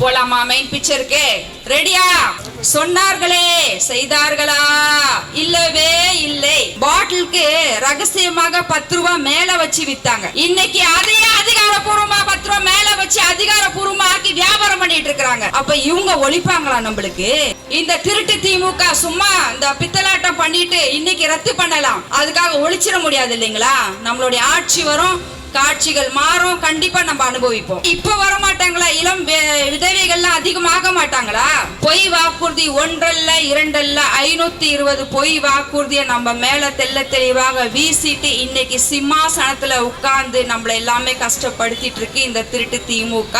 போலாமா? மெயின் பிக்சருக்கு ரெடியா சொன்னார்களே செய்தார்களா? இல்லவே இல்லை. பாட்டிலுக்கு ரகசியமாக பத்து ரூபா மேல வச்சு வித்தாங்க. இன்னைக்கு அதையே அதிகாரப்பூர்வமா பத்து ரூபா மேல வச்சு அதிகாரப்பூர்வமா ஆக்கி வியாபாரம் பண்ணிட்டு இருக்கிறாங்க. அப்ப இவங்க ஒழிப்பாங்களா நம்மளுக்கு? இந்த திருட்டு திமுக சும்மா இந்த பித்தலாட்டம் பண்ணிட்டு இன்னைக்கு ரத்து பண்ணலாம். அதுக்காக ஒழிச்சிட முடியாது இல்லைங்களா? நம்மளுடைய ஆட்சி வரும். காட்சிகள் மாறும் கண்டிப்பா நம்ம அனுபவிப்போம். இப்ப வர மாட்டாங்களா இளம் வி- விதவைகள்லாம் அதிகமாக மாட்டாங்களா? பொய் வாக்குறுதி ஒன்றல்ல இரண்டல்ல ஐநூத்தி இருபது பொய் வாக்குறுதியை நம்ம மேல தெள்ள தெளிவாக வீசிட்டு இன்னைக்கு சிம்மாசனத்துல உட்கார்ந்து நம்மள எல்லாமே கஷ்டப்படுத்திட்டு இருக்கு இந்த திருட்டு திமுக.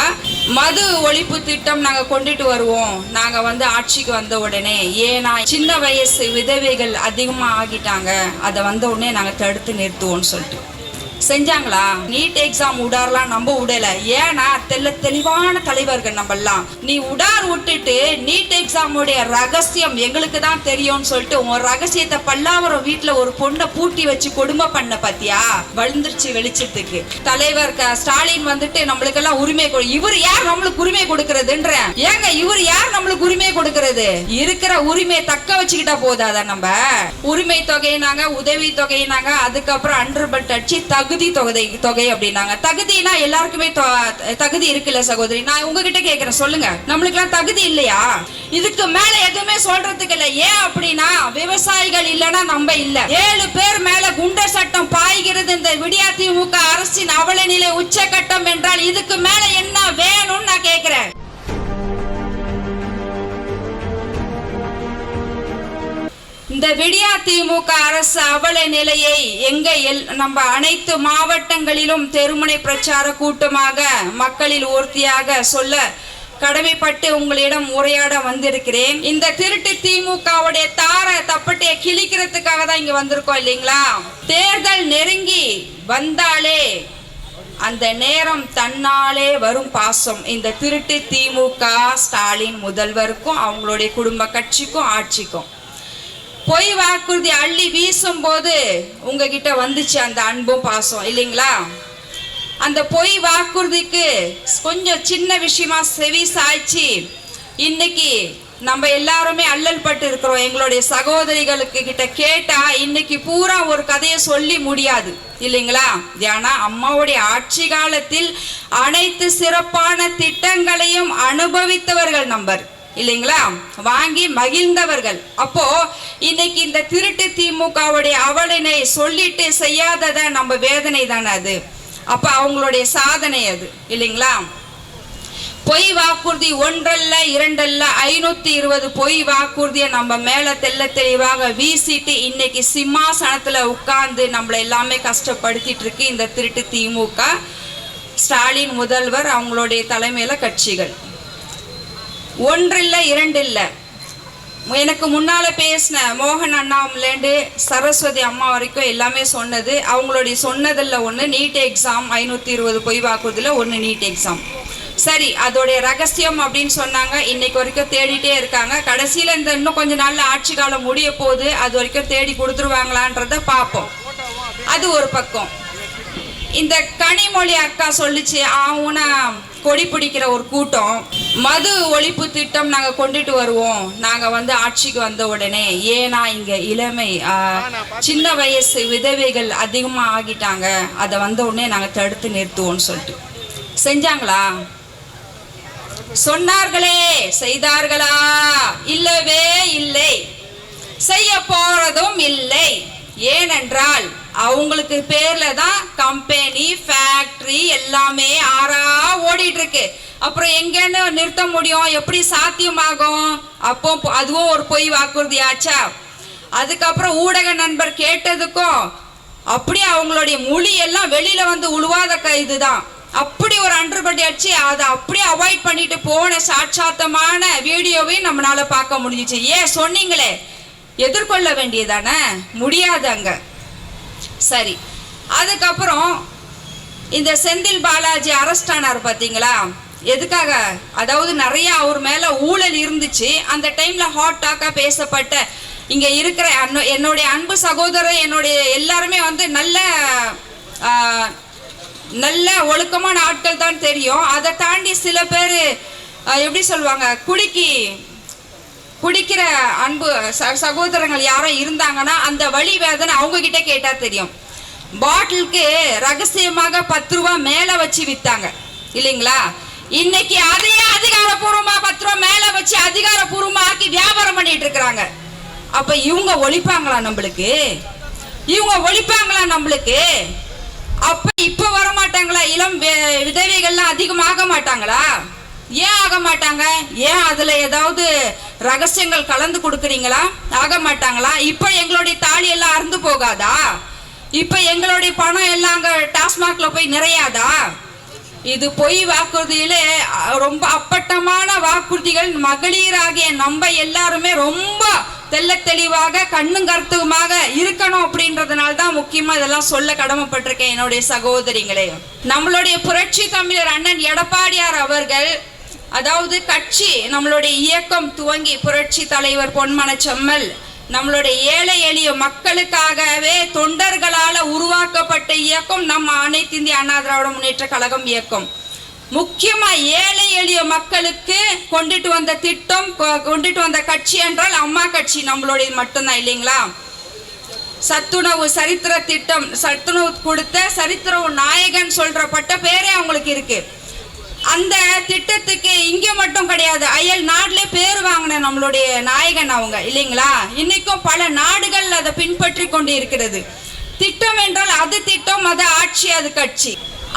மது ஒழிப்பு திட்டம் நாங்க கொண்டுட்டு வருவோம். நாங்க வந்து ஆட்சிக்கு வந்த உடனே. ஏன்னா சின்ன வயசு விதவைகள் அதிகமா ஆகிட்டாங்க. அதை வந்த உடனே நாங்க தடுத்து நிறுத்துவோம்னு சொல்லிட்டு. செஞ்சாங்களா? நீட் எக்ஸாம் உடார்லாம் நம்ம விடல ஏன்னா தெல்ல தெளிவான தலைவர்கள் நம்மெல்லாம். நீ உடார் விட்டுட்டு நீட் எக்ஸாமுடைய ரகசியம் எங்களுக்கு தான் தெரியும்னு சொல்லிட்டு உன் ரகசியத்தை பல்லாவரம் வீட்டுல ஒரு பொண்ணை பூட்டி வச்சு கொடுமை பண்ண பாத்தியா? வளர்ந்துருச்சு வெளிச்சத்துக்கு. தலைவர் ஸ்டாலின் வந்துட்டு நம்மளுக்கெல்லாம் உரிமை கொடு. இவர் யார் நம்மளுக்கு உரிமை கொடுக்கறதுன்ற? ஏங்க இவர் யார் நம்மளுக்கு உரிமை கொடுக்கறது? இருக்கிற உரிமையை தக்க வச்சுக்கிட்டா போதாதா நம்ம? உரிமை தொகையினாங்க உதவி தொகையினாங்க அதுக்கப்புறம் அண்டர்பட் அடிச்சு தகுதி தொகை தொகை அப்படின்னாங்க. தகுதினா எல்லாருக்குமே தகுதி இருக்குல்ல சகோதரி? நான் உங்ககிட்ட கேக்குறேன் சொல்லுங்க. நம்மளுக்கு தகுதி இல்லையா? இதுக்கு மேல எதுவுமே சொல்றதுக்கு இல்ல. ஏன் அப்படின்னா விவசாயிகள் இல்லைன்னா நம்ம இல்ல. ஏழு பேர் மேல குண்டர் சட்டம் பாய்கிறது. இந்த விடியா திமுக அரசின் அவல நிலை உச்சகட்டம் என்றால் இதுக்கு மேல என்ன வேணும்னு நான் கேக்குறேன். இந்த விடியா திமுக அரசு அவல நிலையை எங்க எல் நம்ம அனைத்து மாவட்டங்களிலும் தெருமுனை பிரச்சார கூட்டமாக மக்களில் ஒருத்தியாக சொல்ல கடமைப்பட்டு உங்களிடம் உரையாட வந்திருக்கிறேன். இந்த திருட்டு திமுகவுடைய தார தப்பட்டைய கிழிக்கிறதுக்காக தான் இங்க வந்திருக்கோம் இல்லைங்களா? தேர்தல் நெருங்கி வந்தாலே அந்த நேரம் தன்னாலே வரும் பாசம். இந்த திருட்டு திமுக ஸ்டாலின் முதல்வருக்கும் அவங்களுடைய குடும்ப கட்சிக்கும் ஆட்சிக்கும். பொய் வாக்குறுதி அள்ளி வீசும் போது உங்ககிட்ட வந்துச்சு அந்த அன்பும் பாசம் இல்லைங்களா? அந்த பொய் வாக்குறுதிக்கு கொஞ்சம் சின்ன விஷயமா செவி சாய்ச்சி இன்னைக்கு நம்ம எல்லாருமே அல்லல் பட்டு இருக்கிறோம். எங்களுடைய சகோதரிகளுக்கு கிட்ட கேட்டா இன்னைக்கு பூரா ஒரு கதையை சொல்லி முடியாது இல்லைங்களா? ஏன்னா அம்மாவுடைய ஆட்சி காலத்தில் அனைத்து சிறப்பான திட்டங்களையும் அனுபவித்தவர்கள் நம்பர். இல்லைங்களா? வாங்கி மகிழ்ந்தவர்கள். அப்போ இன்னைக்கு இந்த திருட்டு திமுகவுடைய அவலினை சொல்லிட்டு செய்யாதத நம்ம வேதனை தானே அது? அப்ப அவங்களுடைய சாதனை அது இல்லைங்களா? பொய் வாக்குறுதி ஒன்றல்ல இரண்டல்ல ஐநூத்தி இருபது பொய் வாக்குறுதியை நம்ம மேல தெள்ள தெளிவாக வீசிட்டு இன்னைக்கு சிம்மாசனத்துல உட்கார்ந்து நம்மள எல்லாமே கஷ்டப்படுத்திட்டு இருக்கு இந்த திருட்டு திமுக. ஸ்டாலின் முதல்வர் அவங்களுடைய தலைமையில கட்சிகள். ஒன்று இல்லை இரண்டு இல்லை எனக்கு முன்னால் பேசின மோகன் அண்ணாமலேண்டு சரஸ்வதி அம்மா வரைக்கும் எல்லாமே சொன்னது. அவங்களுடைய சொன்னதில் ஒன்று நீட் எக்ஸாம் ஐநூற்றி இருபது பொய் வாக்குறதுல ஒன்று நீட் எக்ஸாம் சரி அதோடைய ரகசியம் அப்படின்னு சொன்னாங்க. இன்னைக்கு வரைக்கும் தேடிட்டே இருக்காங்க. கடைசியில் இந்த இன்னும் கொஞ்ச நாளில் ஆட்சி காலம் முடிய போகுது. அது வரைக்கும் தேடி கொடுத்துருவாங்களான்றத பார்ப்போம். அது ஒரு பக்கம். இந்த கனிமொழி அக்கா சொல்லிச்சு ஆவுனா கொடி பிடிக்கிற ஒரு கூட்டம் மது ஒழிப்பு திட்டம் நாங்க கொண்டுட்டு வருவோம். நாங்க வந்து ஆட்சிக்கு வந்த உடனே ஏன்னா இங்க இளமை சின்ன வயசு விதவைகள் அதிகமா ஆகிட்டாங்க. அதை வந்த உடனே நாங்க தடுத்து நிறுத்துவோம்னு சொல்லிட்டு. செஞ்சாங்களா? சொன்னார்களே செய்தார்களா? இல்லவே இல்லை. செய்ய போறதும் இல்லை. ஏனென்றால் அவங்களுக்கு பேர்ல தான் கம்பெனி ஃபேக்டரி எல்லாமே ஆறா ஓடிட்டு இருக்கு அப்புறம் எங்கன்னு நிறுத்த முடியும்? எப்படி சாத்தியமாகும்? அப்போ அதுவும் ஒரு பொய் வாக்குறுதி ஆச்சா? அதுக்கப்புறம் ஊடக நண்பர் கேட்டதுக்கும் அப்படியே அவங்களுடைய மொழி எல்லாம் வெளியில வந்து உழுவாத க இதுதான். அப்படி ஒரு அன்றுபடி அடிச்சு அதை அப்படியே அவாய்ட் பண்ணிட்டு போன சாட்சாத்தமான வீடியோவையும் நம்மளால பார்க்க முடிஞ்சிச்சு. ஏன் சொன்னீங்களே? எதிர்கொள்ள வேண்டியதானே? முடியாது அங்கே சரி. அதுக்கப்புறம் இந்த செந்தில் பாலாஜி அரெஸ்ட் ஆனார் பார்த்தீங்களா எதுக்காக? அதாவது நிறைய அவர் மேலே ஊழல் இருந்துச்சு. அந்த டைமில் ஹாட் டாக்காக பேசப்பட்ட இங்கே இருக்கிற அன்ன- என்னுடைய அன்பு சகோதரர் என்னுடைய எல்லாருமே வந்து நல்ல நல்ல ஒழுக்கமான ஆட்கள் தான் தெரியும். அதை தாண்டி சில பேர் எப்படி சொல்லுவாங்க? குடிக்கி குடிக்கிற அன்பு ச- சகோதரங்கள் யாரோ இருந்தாங்கன்னா அந்த வழி வேதனை அவங்க கிட்ட கேட்டா தெரியும். பாட்டிலுக்கு ரகசியமாக பத்து ரூபா மேல வச்சு வித்தாங்க. இல்லைங்களா? இன்னைக்கு அதையே அதிகாரப்பூர்வமா பத்து ரூபா மேல வச்சு அதிகாரப்பூர்வமா ஆக்கி வியாபாரம் பண்ணிட்டு இருக்கிறாங்க. அப்ப இவங்க ஒழிப்பாங்களா நம்மளுக்கு? இவங்க ஒழிப்பாங்களா நம்மளுக்கு? அப்ப இப்ப வர மாட்டாங்களா இளம் விதவைகள்லாம் அதிகமாக மாட்டாங்களா? ஏன் ஆக மாட்டாங்க? ஏன் அதுல ஏதாவது ரகசியங்கள் கலந்து கொடுக்குறீங்களா? ஆக மாட்டாங்களா? இப்ப எங்களுடைய தாலி எல்லாம் அறுந்து போகாதா? இப்ப எங்களுடைய பணம் எல்லாம் அங்க டாஸ்மாக்ல போய் நிறையாதா? இது பொய் வாக்குறுதியிலே ரொம்ப அப்பட்டமான வாக்குறுதிகள். மகளிராகிய நம்ம எல்லாருமே ரொம்ப தெள்ள தெளிவாக கண்ணும் கருத்துமாக இருக்கணும் அப்படின்றதுனால தான் முக்கியமா இதெல்லாம் சொல்ல கடமைப்பட்டிருக்கேன் என்னுடைய சகோதரிகளே நம்மளுடைய புரட்சி தமிழர் அண்ணன் எடப்பாடியார் அவர்கள் அதாவது கட்சி நம்மளுடைய இயக்கம் துவங்கி புரட்சி தலைவர் பொன்மன செம்மல் நம்மளுடைய ஏழை எளிய மக்களுக்காகவே தொண்டர்களால் உருவாக்கப்பட்ட இயக்கம் நம்ம அனைத்து இந்திய அண்ணா திராவிட முன்னேற்ற கழகம் இயக்கம். முக்கியமா ஏழை எளிய மக்களுக்கு கொண்டுட்டு வந்த திட்டம் கொண்டுட்டு வந்த கட்சி என்றால் அம்மா கட்சி நம்மளுடைய மட்டும்தான் இல்லைங்களா? சத்துணவு சரித்திர திட்டம் சத்துணவு கொடுத்த சரித்திர நாயகன் சொல்றப்பட்ட பேரே அவங்களுக்கு இருக்குது அந்த திட்டத்துக்கு இங்க மட்டும் கிடையாது. அயல் நாட்டிலே பேர் வாங்கின நம்மளுடைய நாயகன் அவங்க இல்லைங்களா? இன்னைக்கும் பல நாடுகள் அதை பின்பற்றி கொண்டு இருக்கிறது திட்டம் என்றால் அது திட்டம் அது ஆட்சி அது கட்சி.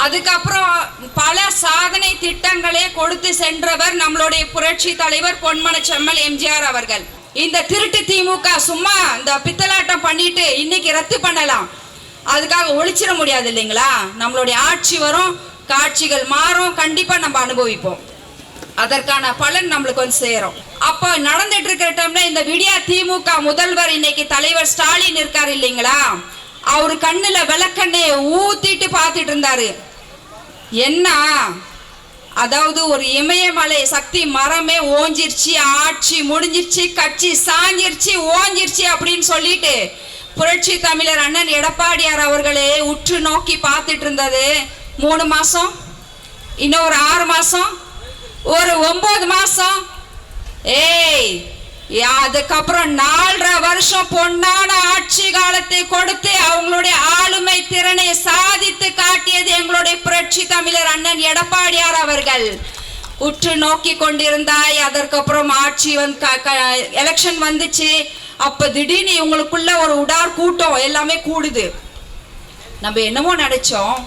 அதுக்கப்புறம் பல சாதனை திட்டங்களே கொடுத்து சென்றவர் நம்மளுடைய புரட்சி தலைவர் பொன்மன செம்மல் எம்ஜிஆர் அவர்கள். இந்த திருட்டு திமுக சும்மா இந்த பித்தலாட்டம் பண்ணிட்டு இன்னைக்கு ரத்து பண்ணலாம். அதுக்காக ஒழிச்சிட முடியாது இல்லைங்களா? நம்மளுடைய ஆட்சி வரும். காட்சிகள் மாறும் கண்டிப்பா நம்ம அனுபவிப்போம். அதற்கான பலன் நம்மளுக்கு வந்து சேரும். அப்போ நடந்துட்டு இருக்கிற டைம்ல இந்த விடியா திமுக முதல்வர் இன்னைக்கு தலைவர் ஸ்டாலின் இருக்காரு இல்லைங்களா? அவரு கண்ணுல விளக்கண்ணைய ஊத்திட்டு பார்த்துட்டு இருந்தாரு. என்ன? அதாவது ஒரு இமயமலை சக்தி மரமே ஓஞ்சிருச்சு ஆட்சி முடிஞ்சிருச்சு கட்சி சாஞ்சிருச்சு ஓஞ்சிருச்சு அப்படின்னு சொல்லிட்டு புரட்சி தமிழர் அண்ணன் எடப்பாடியார் அவர்களே உற்று நோக்கி பார்த்துட்டு இருந்தது. மூணு மாதம் இன்னும் ஒரு ஆறு மாதம் ஒரு ஒம்பது மாதம் ஏய் அதுக்கப்புறம் நாலரை வருஷம் பொன்னான ஆட்சி காலத்தை கொடுத்து அவங்களுடைய ஆளுமை திறனை சாதித்து காட்டியது எங்களுடைய புரட்சி தமிழர் அண்ணன் எடப்பாடியார் அவர்கள். உற்று நோக்கி கொண்டிருந்தாய் அதற்கப்புறம் ஆட்சி வந்து எலெக்ஷன் வந்துச்சு. அப்போ திடீர்னு இவங்களுக்குள்ள ஒரு உடார் கூட்டம் எல்லாமே கூடுது. நம்ம என்னமோ நினைச்சோம்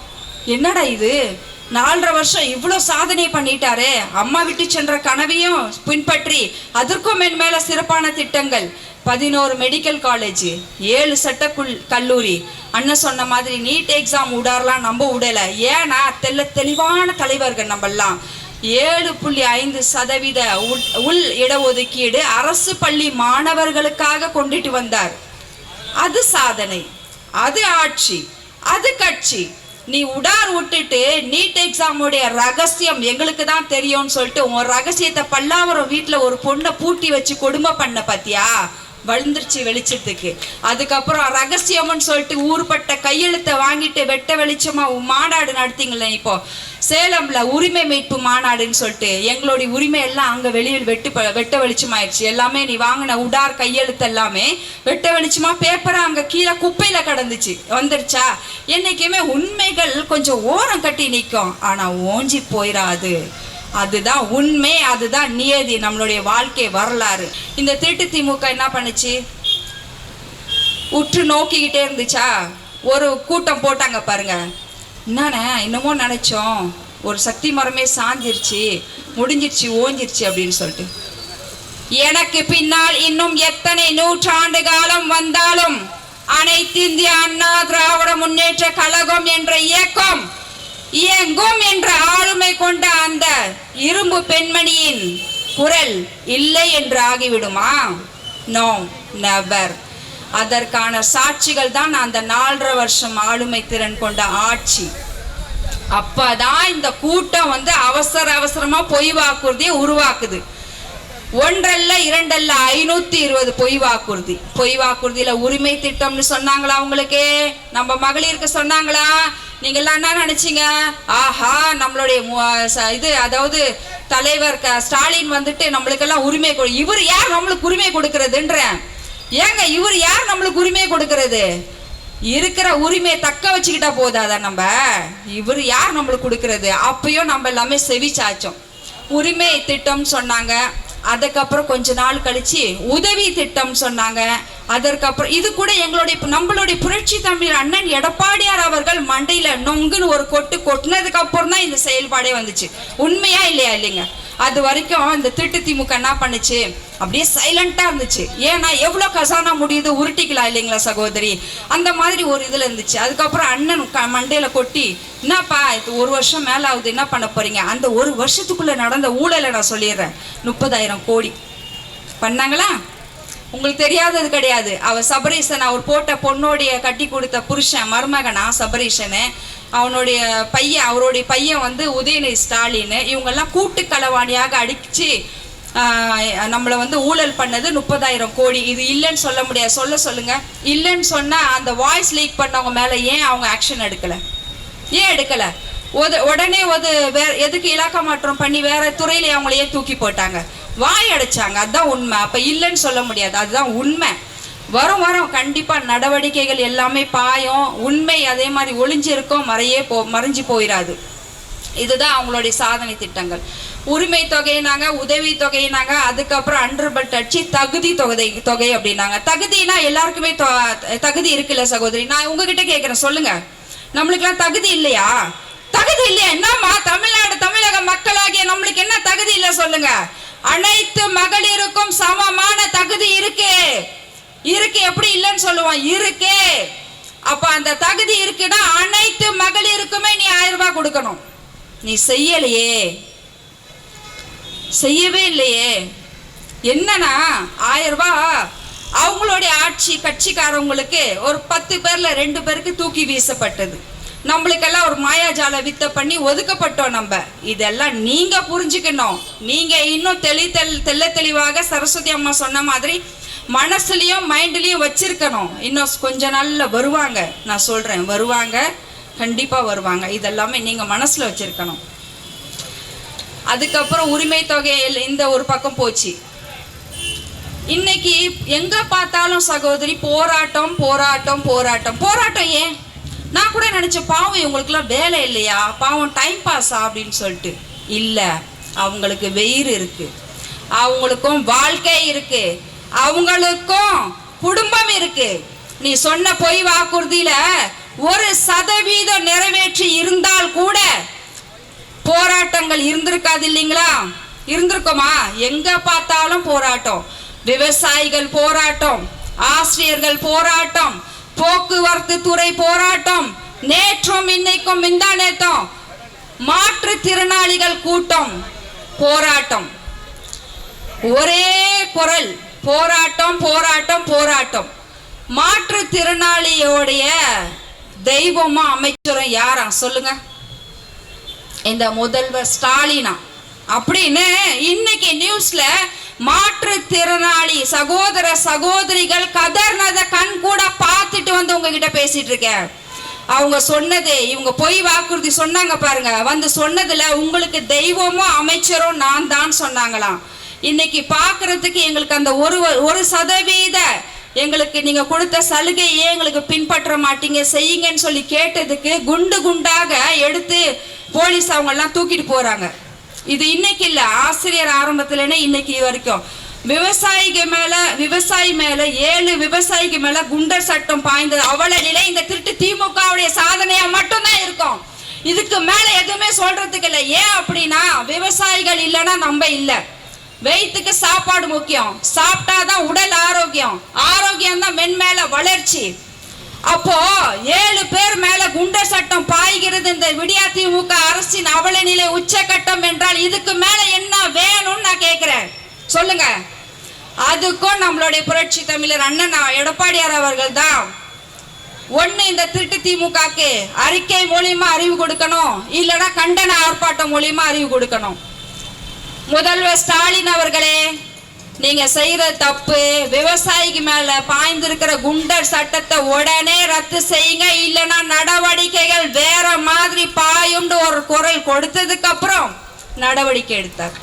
என்னடா இது? நாலரை வருஷம் இவ்வளோ சாதனை பண்ணிட்டாரே. அம்மா விட்டு சென்ற கனவையும் பின்பற்றி அதற்கும் மேன் மேல சிறப்பான திட்டங்கள். பதினோரு மெடிக்கல் காலேஜ் ஏழு சட்ட கல்லூரி. அண்ணன் சொன்ன மாதிரி நீட் எக்ஸாம் விடாரலாம் நம்ம விடலை ஏன்னா தெல்ல தெளிவான தலைவர்கள் நம்மெல்லாம். ஏழு புள்ளி ஐந்து சதவீத உள் உள் இடஒதுக்கீடு அரசு பள்ளி மாணவர்களுக்காக கொண்டுட்டு வந்தார். அது சாதனை அது ஆட்சி அது கட்சி. நீ உடார் விட்டுட்டு நீட் எக்ஸாமுடைய ரகசியம் எங்களுக்கு தான் தெரியும்னு சொல்லிட்டு உன் ரகசியத்தை பல்லாவரம் வீட்டில் ஒரு பொண்ணை பூட்டி வச்சு கொடுமை பண்ண பாத்தியா? வழுந்துருச்சு வெளிச்சத்துக்கு. அதுக்கப்புறம் ரகசியம்னு சொல்லிட்டு ஊர்பட்ட கையெழுத்தை வாங்கிட்டு வெட்ட வெளிச்சமா மாநாடு நடத்திங்களே இப்போ. சேலம்ல உரிமை மீட்பு மாநாடுன்னு சொல்லிட்டு எங்களுடைய உரிமை எல்லாம் அங்க வெளியில் வெட்டு வெட்ட வெளிச்சமாயிருச்சு. எல்லாமே நீ வாங்கின உடார் கையெழுத்து எல்லாமே வெட்ட வெளிச்சமா பேப்பரா அங்க கீழே குப்பையில கடந்துச்சு. வந்துருச்சா? என்னைக்குமே உண்மைகள் கொஞ்சம் ஓரம் கட்டி நிற்கும். ஆனா ஓஞ்சி போயிடாது அதுதான் உண்மை அதுதான் நியதி நம்மளுடைய வாழ்க்கை வரலாறு. இந்த திருட்டு திமுக என்ன பண்ணுச்சு? உற்று நோக்கிக்கிட்டே இருந்துச்சா? ஒரு கூட்டம் போட்டாங்க பாருங்க. என்னண்ணே இன்னமும் நினைச்சோம். ஒரு சக்தி மரமே சாஞ்சிருச்சு முடிஞ்சிருச்சு ஓஞ்சிருச்சு அப்படின்னு சொல்லிட்டு. எனக்கு பின்னால் இன்னும் எத்தனை நூற்றாண்டு காலம் வந்தாலும் அனைத்து இந்திய அண்ணா திராவிட முன்னேற்ற கழகம் என்ற இயக்கம் இயங்கும் என்ற ஆளுமை கொண்ட அந்த இரும்பு பெண்மணியின் குரல் இல்லை என்று ஆகிவிடுமா? நோ நெவர் அதற்கான சாட்சிகள் தான் அந்த நாலரை வருஷம் ஆளுமை திறன் கொண்ட ஆட்சி. அப்பதான் இந்த கூட்டம் வந்து அவசர அவசரமா பொய் வாக்குறுதியை உருவாக்குது. ஒன்றல்ல இரண்டல்ல ஐநூத்தி இருபது பொய் வாக்குறுதி. பொய் வாக்குறுதியில உரிமை திட்டம்னு சொன்னாங்களா அவங்களுக்கே? நம்ம மகளிருக்கு சொன்னாங்களா? நீங்கள்லாம் என்ன நினச்சிங்க? ஆஹா நம்மளுடைய மு- இது அதாவது தலைவர் க- ஸ்டாலின் வந்துட்டு நம்மளுக்கெல்லாம் உரிமை கொடு இவர் யார் நம்மளுக்கு உரிமை கொடுக்கறதுன்ற? ஏங்க இவர் யார் நம்மளுக்கு உரிமை கொடுக்கறது? இருக்கிற உரிமையை தக்க வச்சுக்கிட்டா போதாதா நம்ம? இவர் யார் நம்மளுக்கு கொடுக்கறது? அப்பயும் நம்ம எல்லாமே செவிச்சாச்சோம் உரிமை திட்டம் சொன்னாங்க. அதுக்கப்புறம் கொஞ்ச நாள் கழிச்சு உதவி திட்டம் சொன்னாங்க. அதற்கப்புறம் இது கூட எங்களுடைய நம்மளுடைய புரட்சி தமிழ் அண்ணன் எடப்பாடியார் அவர்கள் மண்டையில நொங்குன்னு ஒரு கொட்டு கொட்டினதுக்கு அப்புறம் தான் இந்த செயல்பாடே வந்துச்சு. உண்மையா இல்லையா இல்லைங்க? அது வரைக்கும் இந்த திட்டு திமுக என்ன பண்ணுச்சு? அப்படியே சைலண்டா இருந்துச்சு. ஏன்னா எவ்வளவு கசானா முடியுது? உருட்டிக்கலாம் இல்லைங்களா சகோதரி? அந்த மாதிரி ஒரு இதுல இருந்துச்சு. அதுக்கப்புறம் அண்ணன் க- மண்டையில கொட்டி என்னப்பா இது ஒரு வருஷம் மேல ஆகுது. என்ன பண்ண போறீங்க? அந்த ஒரு வருஷத்துக்குள்ள நடந்த ஊழலை நான் சொல்லிடுறேன். முப்பதாயிரம் கோடி. பண்ணாங்களா? உங்களுக்கு தெரியாதது கிடையாது. அவர் சபரீஷன் அவர் போட்ட பொண்ணோடைய கட்டி கொடுத்த புருஷன் மருமகனா சபரீஷனு அவனுடைய பையன் அவருடைய பையன் வந்து உதயநிதி ஸ்டாலின் இவங்கெல்லாம் கூட்டு களவாணியாக அடிச்சு நம்மளை வந்து ஊழல் பண்ணது முப்பதாயிரம் கோடி. இது இல்லைன்னு சொல்ல முடியாது. சொல்ல சொல்லுங்க. இல்லைன்னு சொன்னால் அந்த வாய்ஸ் லீக் பண்ணவங்க மேலே ஏன் அவங்க ஆக்ஷன் எடுக்கலை? ஏன் எடுக்கலை? ஒது உடனே ஒரு வேற எதுக்கு இலாக்கா மாற்றம் பண்ணி வேற துறையில அவங்களையே தூக்கி போட்டாங்க? வாய் அடைச்சாங்க அதுதான் உண்மை. அப்ப இல்லைன்னு சொல்ல முடியாது. அதுதான் உண்மை. வரும் வரும். கண்டிப்பா நடவடிக்கைகள் எல்லாமே பாயும். உண்மை அதே மாதிரி ஒளிஞ்சிருக்கும் மறையே போ மறைஞ்சு போயிடாது இதுதான் அவங்களுடைய சாதனை திட்டங்கள். உரிமை தொகைனாங்க உதவி தொகைனாங்க அதுக்கப்புறம் அண்டர்பட் அடிச்சு தகுதி தொகை தொகை அப்படின்னாங்க. தகுதினா எல்லாருக்குமே தகுதி இருக்குல்ல சகோதரி? நான் உங்ககிட்ட கேட்குறேன் சொல்லுங்க. நம்மளுக்கெல்லாம் தகுதி இல்லையா? தகுதி இல்லையா? என்னம்மா? தமிழ்நாடு தமிழக மக்களாகிய நம்மளுக்கு என்ன தகுதி இல்லை? சொல்லுங்க. மகளிருக்கும் சமமான தகுதி இருக்கு. இருக்கு எப்படி இல்லைன்னு சொல்லுவோம் இருக்கு. அப்ப அந்த தகுதி இருக்குன்னா அனைத்து மகளிருக்குமே நீ ஆயிரம் ரூபாய் கொடுக்கணும். நீ செய்யலையே. செய்யவே இல்லையே. என்னன்னா ஆயிரம் ரூபாய் அவங்களுடைய ஆட்சி கட்சிக்காரவங்களுக்கு ஒரு பத்து பேர்ல ரெண்டு பேருக்கு தூக்கி வீசப்பட்டது. நம்மளுக்கெல்லாம் ஒரு மாயாஜால வித்த பண்ணி ஒதுக்கப்பட்டோம் நம்ம. இதெல்லாம் நீங்க புரிஞ்சுக்கணும். நீங்க இன்னும் தெளி தெல் தெள்ள தெளிவாக சரஸ்வதி அம்மா சொன்ன மாதிரி மனசுலயும் மைண்ட்லயும் வச்சிருக்கணும். இன்னும் கொஞ்ச நாள்ல வருவாங்க. நான் சொல்றேன் வருவாங்க கண்டிப்பா வருவாங்க. இதெல்லாமே நீங்க மனசுல வச்சிருக்கணும். அதுக்கப்புறம் உரிமை தொகை இந்த ஒரு பக்கம் போச்சு. இன்னைக்கு எங்க பார்த்தாலும் சகோதரி போராட்டம் போராட்டம் போராட்டம். போராட்டம் ஏன்? நான் கூட நினச்ச பாவம் இவங்களுக்குலாம் வேலை இல்லையா? பாவம் டைம் பாஸா அப்படின்னு சொல்லிட்டு. இல்லை அவங்களுக்கு வெயிறு இருக்குது அவங்களுக்கும் வாழ்க்கை இருக்குது அவங்களுக்கும் குடும்பம் இருக்குது நீ சொன்ன பொய் வாக்குறுதியில் ஒரு சதவீதம் நிறைவேற்றி இருந்தால் கூட போராட்டங்கள் இருந்திருக்காது இல்லைங்களா? இருந்திருக்குமா? எங்க பார்த்தாலும் போராட்டம். விவசாயிகள் போராட்டம். ஆசிரியர்கள் போராட்டம். போக்குவரத்து துறை போராட்டம். நேற்றும் இன்னைக்கும் முந்தா நேற்றம் மாற்றுத்திறனாளிகள் கூட்டம் போராட்டம். ஒரே குரல் போராட்டம் போராட்டம் போராட்டம். மாற்றுத்திறனாளியோடைய தெய்வமா அமைச்சரும் யாரா? சொல்லுங்க. இந்த முதல்வர் ஸ்டாலினா. அப்படின்னு இன்னைக்கு நியூஸ்ல மாற்றுத்திறனாளி சகோதர சகோதரிகள் கதர்னத கண் கூட உங்ககிட்ட பேசிட்டு இருக்கேன். அவங்க சொன்னது இவங்க பொய் வாக்குறுதி சொன்னாங்க பாருங்க. வந்து சொன்னதுல உங்களுக்கு தெய்வமும் அமைச்சரும் நான் தான் சொன்னாங்களாம். இன்னைக்கு பார்க்கறதுக்கு எங்களுக்கு அந்த ஒரு ஒரு சதவீத எங்களுக்கு நீங்க கொடுத்த சலுகையே எங்களுக்கு பின்பற்ற மாட்டீங்க. செய்யுங்கன்னு சொல்லி கேட்டதுக்கு குண்டு குண்டாக எடுத்து போலீஸ் அவங்கெல்லாம் தூக்கிட்டு போறாங்க. இது இன்னைக்கு இல்லை ஆசிரியர் ஆரம்பத்துலனே இன்னைக்கு வரைக்கும். விவசாயிக்கு மேல விவசாயி மேல ஏழு விவசாயிக்கு மேல குண்டர் சட்டம் பாய்ந்தது. அவள நிலை இந்த திருட்டு திமுகவுடைய சாதனையா மட்டும்தான் இருக்கும். இதுக்கு மேல எதுவுமே சொல்றதுக்கு இல்லை. ஏன் அப்படின்னா விவசாயிகள் இல்லைன்னா நம்ம இல்லை. வெயித்துக்கு சாப்பாடு முக்கியம். சாப்பிட்டாதான் உடல் ஆரோக்கியம். ஆரோக்கியம் தான் மென்மேல வளர்ச்சி. அப்போ ஏழு பேர் மேல குண்டர் சட்டம் பாய்கிறது இந்த விடியா திமுக அரசின் அவலநிலை உச்சகட்டம் என்றால் இதுக்கு மேல என்ன வேணும்னு நான் கேட்கிறேன் சொல்லுங்க. அதுக்கும் நம்மளுடைய புரட்சி தமிழர் அண்ணன் எடப்பாடியார் அவர்கள் தான் ஒன்று இந்த திருட்டு திமுகக்கு அறிக்கை மூலியமா அறிவு கொடுக்கணும் இல்லைன்னா கண்டன ஆர்ப்பாட்டம் மூலியமா அறிவு கொடுக்கணும். முதல்வர் ஸ்டாலின் அவர்களே நீங்க செய்யற தப்பு விவசாயிக்கு மேல பாய்ந்திருக்கிற குண்டர் சட்டத்தை உடனே ரத்து செய்யுங்க இல்லைன்னா நடவடிக்கைகள் வேற மாதிரி பாயும்னு ஒரு குரல் கொடுத்ததுக்கு அப்புறம் நடவடிக்கை எடுத்தார்.